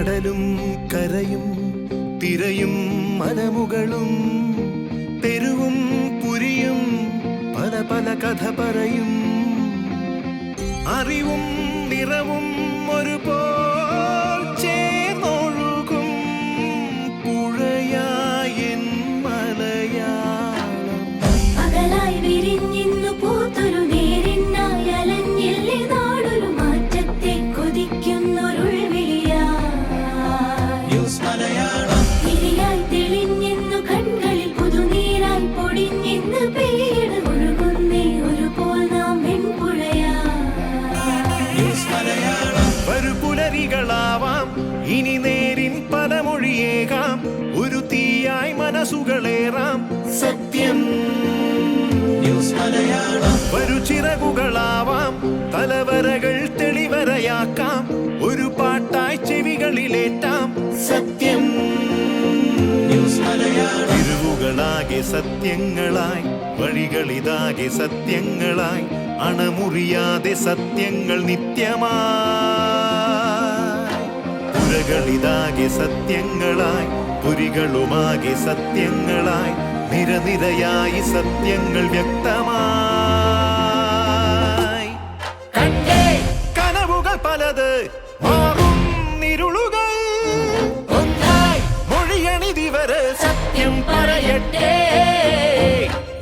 കടലും കരയും തിരയും മനമുകളും തെരുവും പുരിയും പല പല കഥ പറയും. അറിവും നിറവും ഒരുപോൽ വരു ഇനി നേരിൻ പദമൊഴിയേകാം. ഒരു തീയായി മനസ്സുകളേറാം. സത്യം. വരു ചിറകുകളാവാം. തലവരകൾ തെളിവരയാക്കാം. ഒരു പാട്ടായി ചെവികളിലേറ്റാം. സത്യം. തിരുവുകളാകെ സത്യങ്ങളായി. വഴികളിതാകെ സത്യങ്ങളായി. അണമുറിയാതെ സത്യങ്ങൾ നിത്യമായി പുരികളിതാകെ സത്യങ്ങളായി പുരികളുമാകെ സത്യങ്ങളായി നിരനിരയായി സത്യങ്ങൾ വ്യക്തമായി. കണ്ടേ. കനവുകൾ പലത് മാറും നിരുളുകൾ. ഒന്നായി. മൊഴിയണിതി വരെ സത്യം പറയട്ടെ.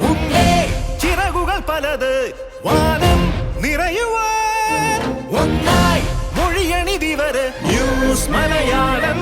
ഉണ്ടേ. ചിറകുകൾ പലത് വാനം നിറയുവാൻ. ഒന്നായി. മൊഴിയണിതി വരെ ന്യൂസ് മലയാളം